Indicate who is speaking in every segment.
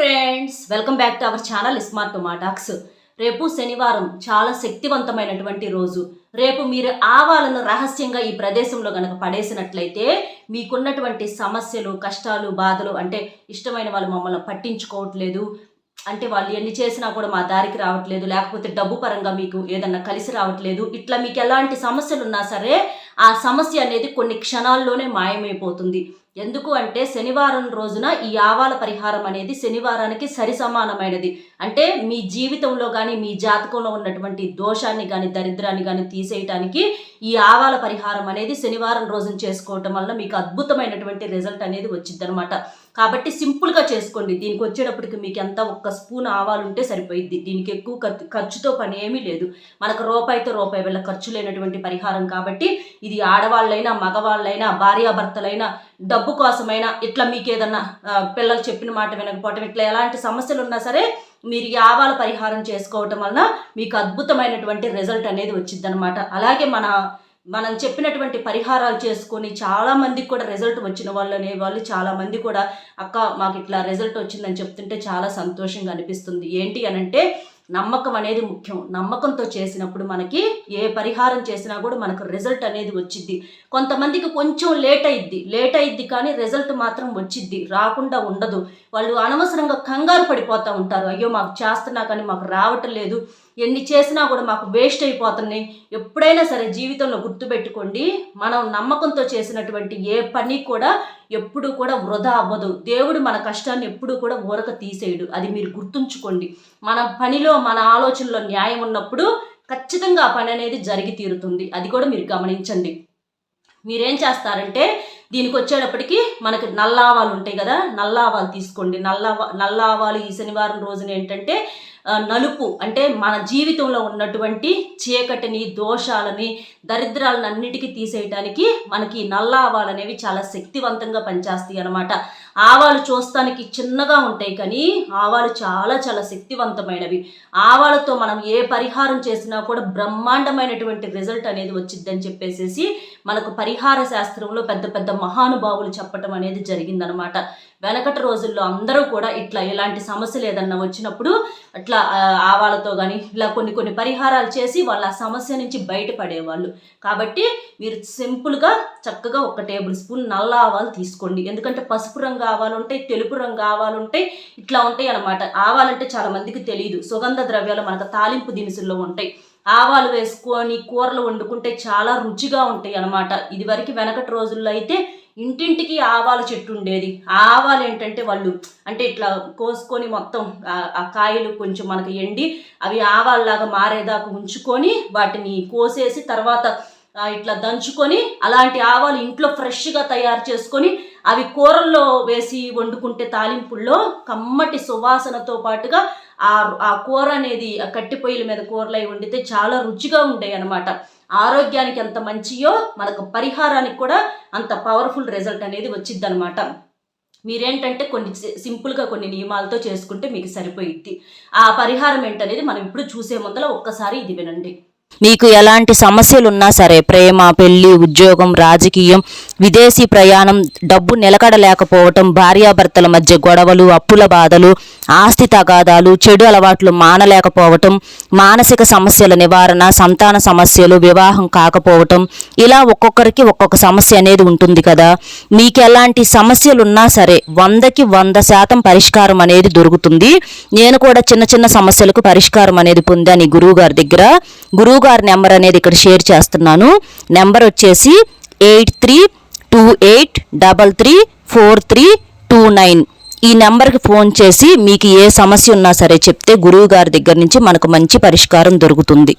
Speaker 1: Friends welcome back to our channel smart టొమాటాక్స్ రేపు శనివారం చాలా శక్తివంతమైనటువంటి రోజు. రేపు మీరు ఆవాలను రహస్యంగా ఈ ప్రదేశంలో గనక పడేసినట్లయితే మీకున్నటువంటి సమస్యలు కష్టాలు బాధలు అంటే ఇష్టమైన వాళ్ళు మమ్మల్ని పట్టించుకోవట్లేదు. అంటే వాళ్ళు ఎన్ని చేసినా కూడా మా దారికి రావట్లేదు. లేకపోతే డబ్బు పరంగా మీకు ఏదన్నా కలిసి రావట్లేదు. ఇట్లా మీకు ఎలాంటి సమస్యలు ఉన్నా సరే ఆ సమస్య అనేది కొన్ని క్షణాల్లోనే మాయమైపోతుంది. ఎందుకు అంటే శనివారం రోజున ఈ ఆవాల పరిహారం అనేది శనివారానికి సరి సమానమైనది అంటే మీ జీవితంలో కానీ మీ జాతకంలో ఉన్నటువంటి దోషాన్ని కానీ దరిద్రాన్ని కానీ తీసేయటానికి ఈ ఆవాల పరిహారం అనేది శనివారం రోజున చేసుకోవటం వల్ల మీకు అద్భుతమైనటువంటి రిజల్ట్ అనేది వచ్చింది అనమాట కాబట్టి సింపుల్గా చేసుకోండి. దీనికి వచ్చేటప్పటికి మీకు ఎంత ఒక్క స్పూన్ ఆవాలు ఉంటే సరిపోయిద్ది. దీనికి ఎక్కువ ఖర్చు- ఖర్చుతో పని ఏమీ లేదు. మనకు రూపాయితో రూపాయి వల్ల ఖర్చు లేనటువంటి పరిహారం కాబట్టి ఇది ఆడవాళ్ళైనా మగవాళ్ళైనా భార్యాభర్తలైనా డబ్బు కోసమైనా ఇట్లా మీకు ఏదన్నా పిల్లలు చెప్పిన మాట వినకపోవటం ఇట్లా ఎలాంటి సమస్యలు ఉన్నా సరే మీరు ఆవాల పరిహారం చేసుకోవటం వలన మీకు అద్భుతమైనటువంటి రిజల్ట్ అనేది వచ్చిందనమాట అలాగే మన మనం చెప్పినటువంటి పరిహారాలు చేసుకొని చాలా మందికి కూడా రిజల్ట్ వచ్చిన వాళ్ళు అనే వాళ్ళు చాలా మంది కూడా అక్క మాకు ఇట్లా రిజల్ట్ వచ్చిందని చెప్తుంటే చాలా సంతోషంగా అనిపిస్తుంది. ఏంటి అనంటే నమ్మకం అనేది ముఖ్యం. నమ్మకంతో చేసినప్పుడు మనకి ఏ పరిహారం చేసినా కూడా మనకు రిజల్ట్ అనేది వచ్చిద్ది. కొంతమందికి కొంచెం లేట్ అయిద్ది. లేట్ అయిద్ది కానీ రిజల్ట్ మాత్రం వచ్చిద్ది. రాకుండా ఉండదు. వాళ్ళు అనవసరంగా కంగారు పడిపోతూ ఉంటారు. అయ్యో మాకు చేస్తున్నా కానీ మాకు రావటం లేదు. ఎన్ని చేసినా కూడా మాకు వేస్ట్ అయిపోతున్నాయి. ఎప్పుడైనా సరే జీవితంలో గుర్తుపెట్టుకోండి. మనం నమ్మకంతో చేసినటువంటి ఏ పని కూడా ఎప్పుడు కూడా వృధా అవ్వదు. దేవుడు మన కష్టాన్ని ఎప్పుడు కూడా ఊరక తీసేయడు. అది మీరు గుర్తుంచుకోండి. మన పనిలో మన ఆలోచనలో న్యాయం ఉన్నప్పుడు ఖచ్చితంగా ఆ పని అనేది జరిగి తీరుతుంది. అది కూడా మీరు గమనించండి. మీరేం చేస్తారంటే దీనికి వచ్చేటప్పటికి మనకి నల్లావాలు ఉంటాయి కదా నల్లావాలు తీసుకోండి. నల్లావా నల్లావాలు ఈ శనివారం రోజున ఏంటంటే నలుపు అంటే మన జీవితంలో ఉన్నటువంటి చీకటిని దోషాలని దరిద్రాలను అన్నిటికీ తీసేయటానికి మనకి నల్లావాలు ఆవాలు అనేవి చాలా శక్తివంతంగా పనిచేస్తాయి అన్నమాట. ఆవాలు చూస్తానికి చిన్నగా ఉంటాయి కానీ ఆవాలు చాలా చాలా శక్తివంతమైనవి. ఆవాలతో మనం ఏ పరిహారం చేసినా కూడా బ్రహ్మాండమైనటువంటి రిజల్ట్ అనేది వచ్చిద్దని చెప్పేసేసి మనకు పరిహార శాస్త్రంలో పెద్ద పెద్ద మహానుభావులు చెప్పటం అనేది జరిగిందనమాట. వెనకటి రోజుల్లో అందరూ కూడా ఇట్లా ఇలాంటి సమస్యలు ఏదన్నా వచ్చినప్పుడు అట్లా ఆవాలతో కానీ ఇలా కొన్ని కొన్ని పరిహారాలు చేసి వాళ్ళ ఆ సమస్య నుంచి బయటపడేవాళ్ళు. కాబట్టి మీరు సింపుల్గా చక్కగా ఒక టేబుల్ స్పూన్ నల్ల ఆవాలు తీసుకోండి. ఎందుకంటే పసుపు రంగు ఆవాలు ఉంటాయి తెలుపు రంగు ఆవాలు ఉంటాయి ఇట్లా ఉంటాయి అన్నమాట. ఆవాలంటే చాలా మందికి తెలియదు సుగంధ ద్రవ్యాలు మనకు తాలింపు దినుసుల్లో ఉంటాయి. ఆవాలు వేసుకొని కూరలు వండుకుంటే చాలా రుచిగా ఉంటాయి అన్నమాట. ఇది వరకు వెనకటి రోజుల్లో అయితే ఇంటింటికి ఆవాల చెట్టు ఉండేది. ఆవాలు ఏంటంటే వాళ్ళు అంటే ఇట్లా కోసుకొని మొత్తం ఆ- కాయలు కొంచెం మనకు ఎండి అవి ఆవాల్లాగా మారేదాకా ఉంచుకొని వాటిని కోసేసి తర్వాత ఇట్లా దంచుకొని అలాంటి ఆవాలు ఇంట్లో ఫ్రెష్గా తయారు చేసుకొని అవి కూరల్లో వేసి వండుకుంటే తాలింపుల్లో కమ్మటి సువాసనతో పాటుగా ఆ ఆ కూర అనేది ఆ కట్టె పొయ్యిల మీద కూరలు అవి వండితే చాలా రుచిగా ఉంటాయి అన్నమాట ఆరోగ్యానికి ఎంత మంచియో మనకు పరిహారానికి కూడా అంత పవర్ఫుల్ రిజల్ట్ అనేది వచ్చింది అనమాట మీరేంటంటే కొన్ని సింపుల్గా కొన్ని నియమాలతో చేసుకుంటే మీకు సరిపోయిద్ది. ఆ పరిహారం ఏంటనేది మనం ఇప్పుడు చూసే ముందర ఒక్కసారి ఇది వినండి.
Speaker 2: మీకు ఎలాంటి సమస్యలున్నా సరే ప్రేమ పెళ్ళి ఉద్యోగం రాజకీయం విదేశీ ప్రయాణం డబ్బు నిలకడలేకపోవటం భార్యాభర్తల మధ్య గొడవలు అప్పుల బాధలు ఆస్తి తగాదాలు చెడు అలవాట్లు మానలేకపోవటం మానసిక సమస్యల నివారణ సంతాన సమస్యలు వివాహం కాకపోవటం ఇలా ఒక్కొక్కరికి ఒక్కొక్క సమస్య అనేది ఉంటుంది కదా. మీకు ఎలాంటి సమస్యలున్నా సరే వందకి వంద శాతం పరిష్కారం అనేది దొరుకుతుంది. నేను కూడా చిన్న చిన్న సమస్యలకు పరిష్కారం అనేది పొందాను ఈ గురువుగారి దగ్గర. గురువుగారి నెంబర్ అనేది ఇక్కడ షేర్ చేస్తున్నాను. నెంబర్ వచ్చేసి eight three two eight double three four three two nine. ఈ నెంబర్కి ఫోన్ చేసి మీకు ఏ సమస్య ఉన్నా సరే చెప్తే గురువు గారి దగ్గర నుంచి మనకు మంచి పరిష్కారం దొరుకుతుంది.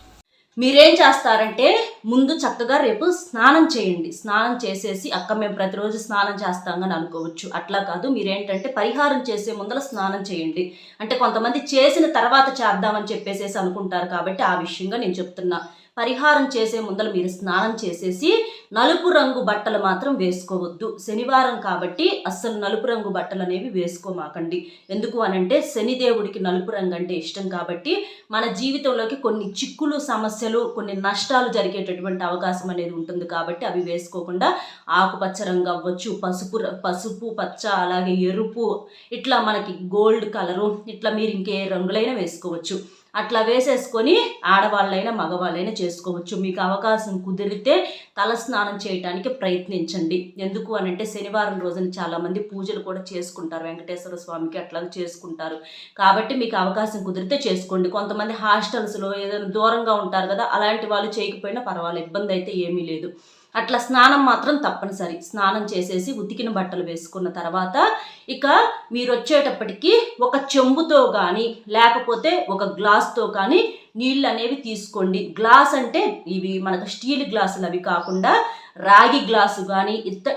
Speaker 1: మీరేం చేస్తారంటే ముందు చక్కగా రేపు స్నానం చేయండి. స్నానం చేసేసి అక్క మేము ప్రతిరోజు స్నానం చేస్తామని అనుకోవచ్చు. అట్లా కాదు మీరేంటంటే పరిహారం చేసే ముందర స్నానం చేయండి. అంటే కొంతమంది చేసిన తర్వాత చేద్దామని చెప్పేసేసి అనుకుంటారు కాబట్టి ఆ విషయంగా నేను చెప్తున్నా. పరిహారం చేసే ముందర మీరు స్నానం చేసేసి నలుపు రంగు బట్టలు మాత్రం వేసుకోవద్దు. శనివారం కాబట్టి అస్సలు నలుపు రంగు బట్టలు అనేవి వేసుకోమాకండి. ఎందుకు అనంటే శనిదేవుడికి నలుపు రంగు అంటే ఇష్టం కాబట్టి మన జీవితంలోకి కొన్ని చిక్కులు సమస్యలు కొన్ని నష్టాలు జరిగేటటువంటి అవకాశం అనేది ఉంటుంది కాబట్టి అవి వేసుకోకుండా ఆకుపచ్చ రంగు అవ్వచ్చు పసుపు పసుపు పచ్చ అలాగే ఎరుపు ఇట్లా మనకి గోల్డ్ కలరు ఇట్లా మీరు ఇంకే రంగులైనా వేసుకోవచ్చు. అట్లా వేసేసుకొని ఆడవాళ్ళైనా మగవాళ్ళైనా చేసుకోవచ్చు. మీకు అవకాశం కుదిరితే తల స్నానం చేయడానికి ప్రయత్నించండి. ఎందుకు అని అంటే శనివారం రోజున చాలామంది పూజలు కూడా చేసుకుంటారు. వెంకటేశ్వర స్వామికి అట్లా చేసుకుంటారు. కాబట్టి మీకు అవకాశం కుదిరితే చేసుకోండి. కొంతమంది హాస్టల్స్లో ఏదైనా దూరంగా ఉంటారు కదా అలాంటి వాళ్ళు చేయకపోయినా పర్వాలేదు. ఇబ్బంది అయితే ఏమీ లేదు. అట్లా స్నానం మాత్రం తప్పనిసరి. స్నానం చేసేసి ఉతికిన బట్టలు వేసుకున్న తర్వాత ఇక మీరు వచ్చేటప్పటికి ఒక చెంబుతో కానీ లేకపోతే ఒక గ్లాస్తో కానీ నీళ్ళు అనేవి తీసుకోండి. గ్లాస్ అంటే ఇవి మనకు స్టీల్ గ్లాసులు అవి కాకుండా రాగి గ్లాసు కానీ ఇత్త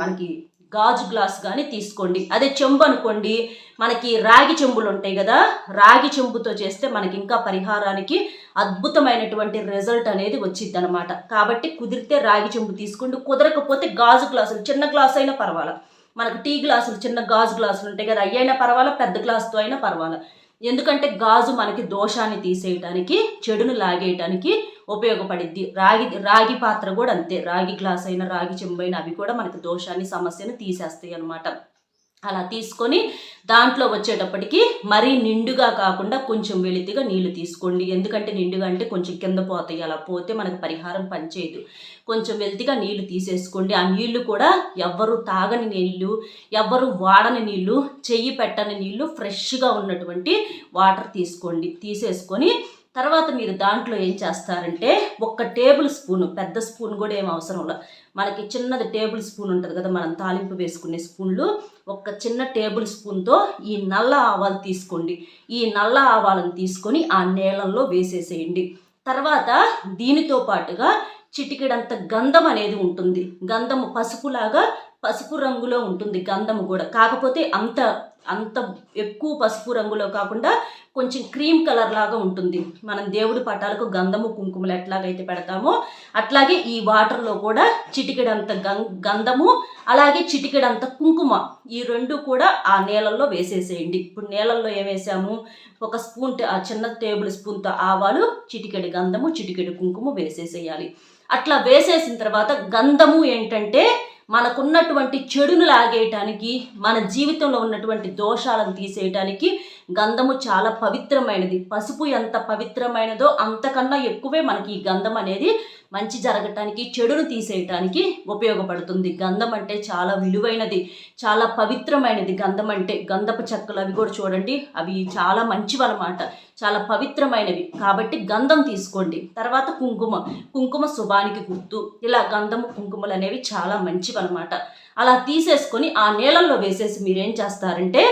Speaker 1: మనకి గాజు గ్లాస్ కానీ తీసుకోండి. అదే చెంబు అనుకోండి మనకి రాగి చెంబులు ఉంటాయి కదా రాగి చెంబుతో చేస్తే మనకి ఇంకా పరిహారానికి అద్భుతమైనటువంటి రిజల్ట్ అనేది వచ్చింది అనమాట కాబట్టి కుదిరితే రాగి చెంబు తీసుకోండి కుదరకపోతే గాజు గ్లాసులు చిన్న గ్లాస్ అయినా పర్వాలా. మనకు టీ గ్లాసులు చిన్న గాజు గ్లాసులు ఉంటాయి కదా అవి అయినా పర్వాలా పెద్ద గ్లాసుతో అయినా పర్వాలా. ఎందుకంటే గాజు మనకి దోషాన్ని తీసేయటానికి చెడును లాగేయటానికి ఉపయోగపడిద్ది. రాగి రాగి పాత్ర కూడా అంతే. రాగి గ్లాస్ అయినా రాగి చెంబైన అవి కూడా మనకి దోషాన్ని సమస్యను తీసేస్తాయి అనమాట అలా తీసుకొని దాంట్లో వచ్చేటప్పటికి మరీ నిండుగా కాకుండా కొంచెం వెలితిగా నీళ్ళు తీసుకోండి. ఎందుకంటే నిండుగా అంటే కొంచెం కింద పోతాయి. అలా పోతే మనకు పరిహారం పనిచేయదు. కొంచెం వెలితిగా నీళ్ళు తీసేసుకోండి. ఆ నీళ్ళు కూడా ఎవ్వరు తాగని నీళ్ళు ఎవ్వరు వాడని నీళ్ళు చెయ్యి పెట్టని నీళ్ళు ఫ్రెష్గా ఉన్నటువంటి వాటర్ తీసుకోండి. తీసేసుకొని తర్వాత మీరు దాంట్లో ఏం చేస్తారంటే ఒక్క టేబుల్ స్పూన్ పెద్ద స్పూన్ కూడా ఏం అవసరం లేదు. మనకి చిన్నది టేబుల్ స్పూన్ ఉంటుంది కదా మనం తాలింపు వేసుకునే స్పూన్లు. ఒక చిన్న టేబుల్ స్పూన్తో ఈ నల్ల ఆవాలు తీసుకోండి. ఈ నల్ల ఆవాలను తీసుకొని ఆ నీళ్ళల్లో వేసేసేయండి. తర్వాత దీనితో పాటుగా చిటికెడంత గంధం అనేది ఉంటుంది. గంధము పసుపులాగా పసుపు రంగులో ఉంటుంది గంధము కూడా. కాకపోతే అంత అంత ఎక్కువ పసుపు రంగులో కాకుండా కొంచెం క్రీమ్ కలర్ లాగా ఉంటుంది. మనం దేవుడి పటాలకు గంధము కుంకుమలు ఎట్లాగైతే పెడతామో అట్లాగే ఈ వాటర్లో కూడా చిటికెడంత గం గంధము అలాగే చిటికెడంత కుంకుమ ఈ రెండు కూడా ఆ నీళ్ళల్లో వేసేసేయండి. ఇప్పుడు నీళ్ళల్లో ఏం వేసాము? ఒక స్పూన్ ఆ చిన్న టేబుల్ స్పూన్తో ఆవాలు చిటికెడు గంధము చిటికెడు కుంకుమ వేసేసేయాలి. అట్లా వేసేసిన తర్వాత గంధము ఏంటంటే మనకున్నటువంటి చెడును లాగేయటానికి మన జీవితంలో ఉన్నటువంటి దోషాలను తీసేయటానికి గంధము చాలా పవిత్రమైనది. పసుపు ఎంత పవిత్రమైనదో అంతకన్నా ఎక్కువే మనకి ఈ గంధం అనేది మంచి జరగటానికి చెడును తీసేయటానికి ఉపయోగపడుతుంది. గంధం అంటే చాలా విలువైనది చాలా పవిత్రమైనది గంధం అంటే. గంధపు చెక్కలు అవి కూడా చూడండి అవి చాలా మంచివి అనమాట చాలా పవిత్రమైనవి. కాబట్టి గంధం తీసుకోండి. తర్వాత కుంకుమ. కుంకుమ శుభానికి గుర్తు. ఇలా గంధము కుంకుమలు అనేవి చాలా మంచివి అనమాట అలా తీసేసుకొని ఆ నీళ్ళల్లో వేసేసి మీరేం చేస్తారంటే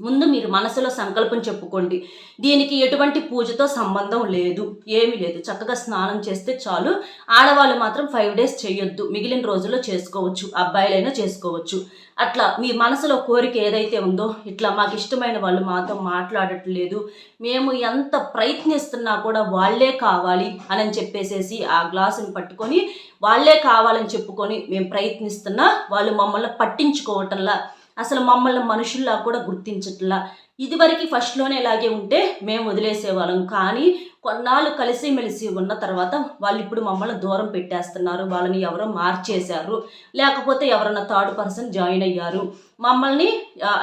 Speaker 1: ముందు మీరు మనసులో సంకల్పం చెప్పుకోండి. దీనికి ఎటువంటి పూజతో సంబంధం లేదు. ఏమీ లేదు. చక్కగా స్నానం చేస్తే చాలు. ఆడవాళ్ళు మాత్రం ఫైవ్ డేస్ చేయొద్దు. మిగిలిన రోజుల్లో చేసుకోవచ్చు. అబ్బాయిలైనా చేసుకోవచ్చు. అట్లా మీ మనసులో కోరిక ఏదైతే ఉందో ఇట్లా మాకు ఇష్టమైన వాళ్ళు మాతో మాట్లాడట్లేదు. మేము ఎంత ప్రయత్నిస్తున్నా కూడా వాళ్ళే కావాలి అని చెప్పేసేసి ఆ గ్లాసుని పట్టుకొని వాళ్ళే కావాలని చెప్పుకొని మేము ప్రయత్నిస్తున్నా వాళ్ళు మమ్మల్ని పట్టించుకోవటంలా అసలు మమ్మల్ని మనుషుల్లా కూడా గుర్తించట్లా. ఇదివరకు ఫస్ట్లోనే ఇలాగే ఉంటే మేము వదిలేసేవాళ్ళం. కానీ కొన్నాళ్ళు కలిసిమెలిసి ఉన్న తర్వాత వాళ్ళు ఇప్పుడు మమ్మల్ని దూరం పెట్టేస్తున్నారు. వాళ్ళని ఎవరో మార్చేశారు. లేకపోతే ఎవరన్నా థర్డ్ పర్సన్ జాయిన్ అయ్యారు. మమ్మల్ని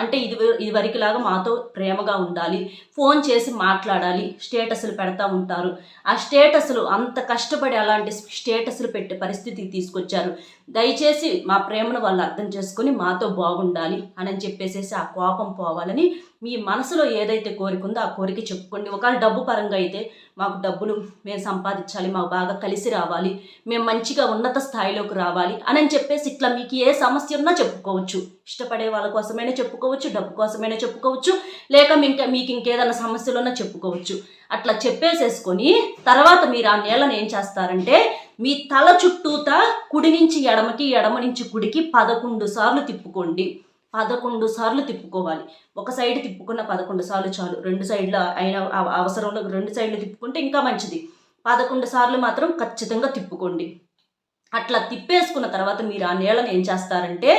Speaker 1: అంటే ఇది ఇది వరకులాగా మాతో ప్రేమగా ఉండాలి. ఫోన్ చేసి మాట్లాడాలి. స్టేటస్లు పెడతా ఉంటారు. ఆ స్టేటస్లు అంత కష్టపడి అలాంటి స్టేటస్లు పెట్టే పరిస్థితికి తీసుకొచ్చారు. దయచేసి మా ప్రేమను వాళ్ళు అర్థం చేసుకొని మాతో బాగుండాలి అని చెప్పేసేసి ఆ కోపం పోవాలని మీ మనసులో ఏదైతే కోరిక ఉందో ఆ కోరిక చెప్పుకోండి. ఒకవేళ డబ్బు పరంగా అయితే మాకు డబ్బులు మేము సంపాదించాలి మాకు బాగా కలిసి రావాలి మేము మంచిగా ఉన్నత స్థాయిలోకి రావాలి అని చెప్పేసి ఇట్లా మీకు ఏ సమస్య ఉన్నా చెప్పుకోవచ్చు. ఇష్టపడే వాళ్ళ కోసమైనా చెప్పుకోవచ్చు డబ్బు కోసమైనా చెప్పుకోవచ్చు లేక ఇంకా మీకు ఇంకేదైనా సమస్యలు ఉన్నా చెప్పుకోవచ్చు. అట్లా చెప్పేసేసుకొని తర్వాత మీరు ఆ నేలను ఏం చేస్తారంటే మీ తల చుట్టూతా కుడి నుంచి ఎడమకి ఎడమ నుంచి కుడికి పదకొండు సార్లు తిప్పుకోండి. పదకొండు సార్లు తిప్పుకోవాలి. ఒక సైడ్ తిప్పుకున్న పదకొండు సార్లు చాలు. రెండు సైడ్లు అయిన అవసరంలో రెండు సైడ్లు తిప్పుకుంటే ఇంకా మంచిది. పదకొండు సార్లు మాత్రం ఖచ్చితంగా తిప్పుకోండి. అట్లా తిప్పేసుకున్న తర్వాత మీరు ఆ నీళ్ళని ఏం చేస్తారంటే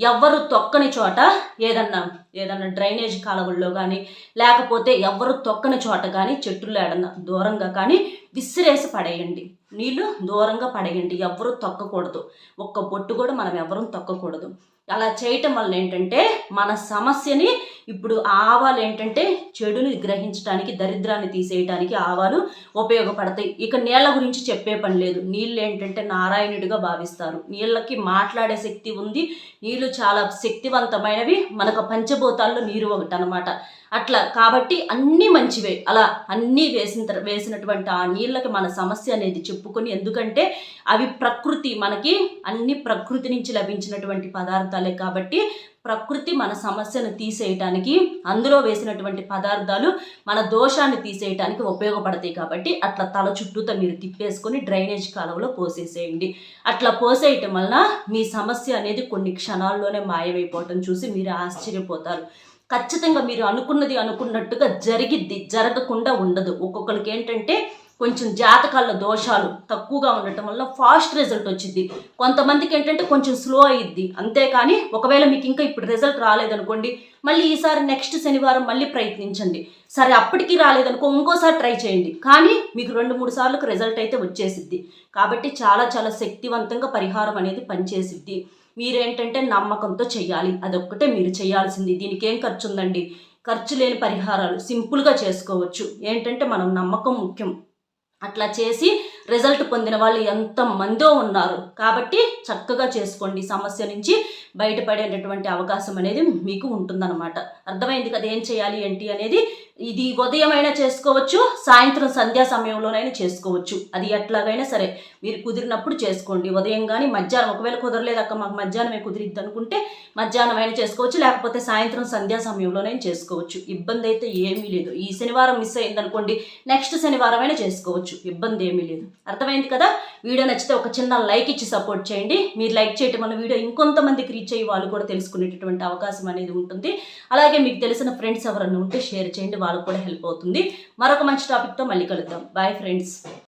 Speaker 1: ఎవ్వరు తొక్కని చోట ఏదన్నా ఏదన్నా డ్రైనేజ్ కాలువల్లో కానీ లేకపోతే ఎవ్వరు తొక్కని చోట కానీ చెట్టుల్లో ఎడన దూరంగా కానీ విసిరేసి పడేయండి. నీళ్ళు దూరంగా పడేయండి. ఎవరు తొక్కకూడదు. ఒక్క బొట్టు కూడా మనం ఎవరూ తొక్కకూడదు. అలా చేయటం వల్ల ఏంటంటే మన సమస్యని ఇప్పుడు ఆవాలు ఏంటంటే చెడుని గ్రహించడానికి దరిద్రాన్ని తీసేయడానికి ఆవాలు ఉపయోగపడతాయి. ఇక నీళ్ళ గురించి చెప్పే పని లేదు. నీళ్ళు ఏంటంటే నారాయణుడిగా భావిస్తారు. నీళ్ళకి మాట్లాడే శక్తి ఉంది. నీళ్ళు చాలా శక్తివంతమైనవి. మనకు పంచభూతాల్లో నీరు ఒకటి అనమాట అట్లా. కాబట్టి అన్నీ మంచివే. అలా అన్నీ వేసిన వేసినటువంటి ఆ నీళ్ళకి మన సమస్య అనేది చెప్పుకొని ఎందుకంటే అవి ప్రకృతి మనకి అన్ని ప్రకృతి నుంచి లభించినటువంటి పదార్థాలే కాబట్టి ప్రకృతి మన సమస్యను తీసేయటానికి అందులో వేసినటువంటి పదార్థాలు మన దోషాన్ని తీసేయటానికి ఉపయోగపడతాయి కాబట్టి అట్లా తల చుట్టూతో మీరు తిప్పేసుకొని డ్రైనేజ్ కాలువలో పోసేసేయండి. అట్లా పోసేయటం వలన మీ సమస్య అనేది కొన్ని క్షణాల్లోనే మాయమైపోవటం చూసి మీరు ఆశ్చర్యపోతారు. ఖచ్చితంగా మీరు అనుకున్నది అనుకున్నట్టుగా జరిగిద్ది జరగకుండా ఉండదు. ఒక్కొక్కరికి ఏంటంటే కొంచెం జాతకాల దోషాలు తక్కువగా ఉండటం వల్ల ఫాస్ట్ రిజల్ట్ వచ్చింది కొంతమందికి ఏంటంటే కొంచెం స్లో అయ్యిద్ది అంతేకాని ఒకవేళ మీకు ఇంకా ఇప్పుడు రిజల్ట్ రాలేదనుకోండి మళ్ళీ ఈసారి నెక్స్ట్ శనివారం మళ్ళీ ప్రయత్నించండి. సరే అప్పటికి రాలేదనుకో ఇంకోసారి ట్రై చేయండి. కానీ మీకు రెండు మూడు సార్లకు రిజల్ట్ అయితే వచ్చేసిద్ది. కాబట్టి చాలా చాలా శక్తివంతంగా పరిహారం అనేది పనిచేసిద్ది. మీరేంటంటే నమ్మకంతో చేయాలి అదొక్కటే మీరు చేయాల్సింది. దీనికి ఏం ఖర్చు ఉందండి ఖర్చు లేని పరిహారాలు సింపుల్గా చేసుకోవచ్చు. ఏంటంటే మనం నమ్మకం ముఖ్యం. అట్లా చేసి రిజల్ట్ పొందిన వాళ్ళు ఎంతమందో ఉన్నారు. కాబట్టి చక్కగా చేసుకోండి. సమస్య నుంచి బయటపడేటటువంటి అవకాశం అనేది మీకు ఉంటుందన్నమాట. అర్థమైంది కదా ఏం చేయాలి ఏంటి అనేది? ఇది ఉదయమైనా చేసుకోవచ్చు సాయంత్రం సంధ్యా సమయంలోనైనా చేసుకోవచ్చు. అది ఎట్లాగైనా సరే మీరు కుదిరినప్పుడు చేసుకోండి. ఉదయం కానీ మధ్యాహ్నం ఒకవేళ కుదరలేదు అక్క మాకు మధ్యాహ్నమే కుదిరిద్ది అనుకుంటే మధ్యాహ్నం అయినా చేసుకోవచ్చు లేకపోతే సాయంత్రం సంధ్యా సమయంలోనైనా చేసుకోవచ్చు. ఇబ్బంది అయితే ఏమీ లేదు. ఈ శనివారం మిస్ అయిందనుకోండి నెక్స్ట్ శనివారం అయినా చేసుకోవచ్చు. ఇబ్బంది ఏమీ లేదు. అర్థమైంది కదా? వీడియో నచ్చితే ఒక చిన్న లైక్ ఇచ్చి సపోర్ట్ చేయండి. మీరు లైక్ చేయటం వల్ల వీడియో ఇంకొంతమందికి రీచ్ అయ్యి వాళ్ళు కూడా తెలుసుకునేటటువంటి అవకాశం అనేది ఉంటుంది. అలాగే మీకు తెలిసిన ఫ్రెండ్స్ ఎవరన్నా ఉంటే షేర్ చేయండి. వాళ్ళకు కూడా హెల్ప్ అవుతుంది. మరొక మంచి టాపిక్తో మళ్ళీ కలుద్దాం. Bye friends